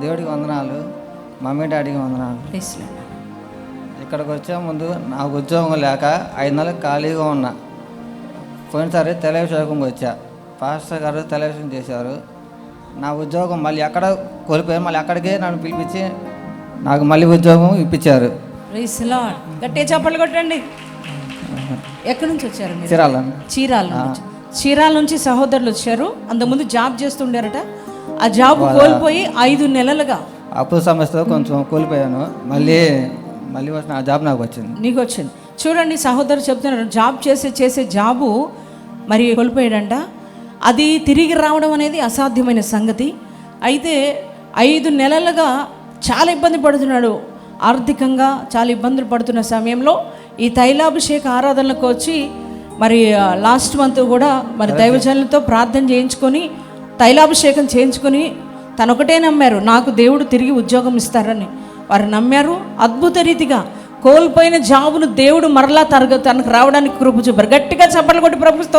దేవుడికి వందనాలు. మమ్మీ డాడీకి వందనాలు. ఇక్కడికి వచ్చే ముందు నాకు ఉద్యోగం లేక ఐదు నెలలు ఖాళీగా ఉన్నా. పోయినసారి టెలివిజన్కి వచ్చా. పాస్టర్ గారు టెలివిజన్ చేశారు. నా ఉద్యోగం మళ్ళీ ఎక్కడ కోల్పోయాను మళ్ళీ అక్కడికే నన్ను పిలిపించి నాకు మళ్ళీ ఉద్యోగం ఇప్పించారు. గట్టిగా చప్పట్లు కొట్టండి. ఎక్కడి నుంచి వచ్చారు చీరాల చీరాల నుంచి. చీరాల నుంచి సహోదరులు వచ్చారు. అంతకుముందు జాబ్ చేస్తుండారట ఆ జాబ్ కోల్పోయి ఐదు నెలలుగా. అప్పు సమస్యతో కొంచెం కోల్పోయాను. మళ్ళీ మళ్ళీ వచ్చిన ఆ జాబ్ నాకు వచ్చింది. నీకు వచ్చింది చూడండి సహోదరు చెప్తున్నారు జాబ్ చేసే చేసే జాబు మరి కోల్పోయాడంట. అది తిరిగి రావడం అనేది అసాధ్యమైన సంగతి. అయితే ఐదు నెలలుగా చాలా ఇబ్బంది పడుతున్నాడు. ఆర్థికంగా చాలా ఇబ్బందులు పడుతున్న సమయంలో ఈ తైలాభిషేక ఆరాధనలకు వచ్చి మరి లాస్ట్ మంత్ కూడా మరి దైవజనులతో ప్రార్థన చేయించుకొని తైలాభిషేకం చేయించుకొని తనొకటే నమ్మారు నాకు దేవుడు తిరిగి ఉద్యోగం ఇస్తారని. వారు నమ్మారు. అద్భుత రీతిగా కోల్పోయిన జాబును దేవుడు మరలా తరగ తనకు రావడానికి కృప చూపారు. గట్టిగా చప్పట్లు కొట్టి ప్రభుత్వం